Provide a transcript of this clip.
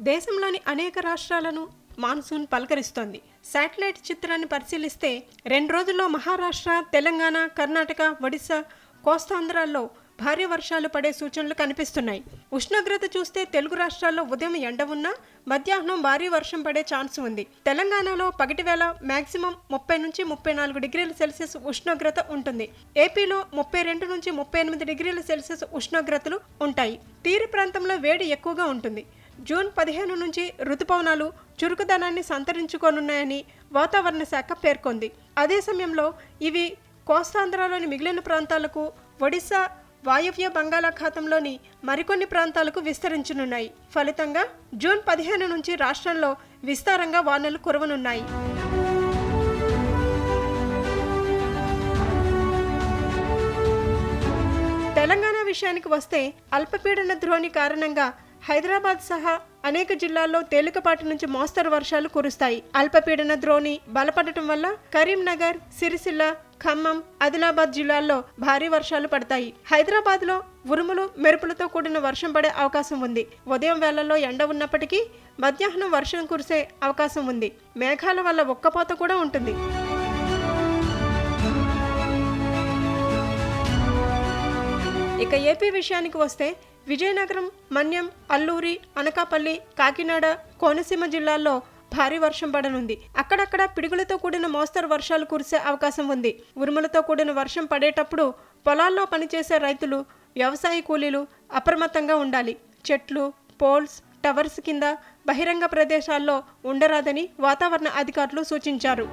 దేశంలోని అనేక రాష్ట్రాలను మాన్సూన్ పలకరిస్తోంది. శాటిలైట్ చిత్రాన్ని పరిశీలిస్తే రెండు రోజుల్లో మహారాష్ట్ర తెలంగాణ కర్ణాటక ఒడిశా కోస్తాంధ్రాల్లో భారీ వర్షాలు పడే సూచనలు కనిపిస్తున్నాయి. ఉష్ణోగ్రత చూస్తే తెలుగు రాష్ట్రాల్లో ఉదయం ఎండ ఉన్నా మధ్యాహ్నం భారీ వర్షం పడే ఛాన్స్ ఉంది. తెలంగాణలో పగటి వేళ ముప్పై నుంచి ముప్పై నాలుగు డిగ్రీల సెల్సియస్ ఉష్ణోగ్రత ఉంటుంది. ఏపీలో ముప్పై రెండు నుంచి ముప్పై ఎనిమిది డిగ్రీల సెల్సియస్ ఉష్ణోగ్రతలు ఉంటాయి. తీర ప్రాంతంలో వేడి ఎక్కువగా ఉంటుంది. జూన్ పదిహేను నుంచి ఋతుపవనాలు చురుకుదనాన్ని సంతరించుకోనున్నాయని వాతావరణ శాఖ పేర్కొంది. అదే సమయంలో ఇవి కోస్తాంధ్రలోని మిగిలిన ప్రాంతాలకు ఒడిశా వాయవ్య బంగాళాఖాతంలోని మరికొన్ని ప్రాంతాలకు విస్తరించనున్నాయి. ఫలితంగా జూన్ పదిహేను నుంచి రాష్ట్రంలో విస్తారంగా వానలు కురవనున్నాయి. తెలంగాణ విషయానికి వస్తే అల్పపీడన ద్రోణి కారణంగా హైదరాబాద్ సహా అనేక జిల్లాల్లో తేలికపాటి నుంచి మోస్తరు వర్షాలు కురుస్తాయి. అల్పపీడన ద్రోణి బలపడటం వల్ల కరీంనగర్ సిరిసిల్ల ఖమ్మం ఆదిలాబాద్ జిల్లాల్లో భారీ వర్షాలు పడతాయి. హైదరాబాద్లో ఉరుములు మెరుపులతో కూడిన వర్షం పడే అవకాశం ఉంది. ఉదయం వేళల్లో ఎండ ఉన్నప్పటికీ మధ్యాహ్నం వర్షం కురిసే అవకాశం ఉంది. మేఘాల వల్ల ఒక్కపోత కూడా ఉంటుంది. ఇక ఏపీ విషయానికి వస్తే విజయనగరం మన్యం అల్లూరి అనకాపల్లి కాకినాడ కోనసీమ జిల్లాల్లో భారీ వర్షం పడనుంది. అక్కడక్కడ పిడుగులతో కూడిన మోస్తరు వర్షాలు కురిసే అవకాశం ఉంది. ఉరుములతో కూడిన వర్షం పడేటప్పుడు పొలాల్లో పనిచేసే రైతులు వ్యవసాయ కూలీలు అప్రమత్తంగా ఉండాలి. చెట్లు పోల్స్ టవర్స్ కింద బహిరంగ ప్రదేశాల్లో ఉండరాదని వాతావరణ అధికారులు సూచించారు.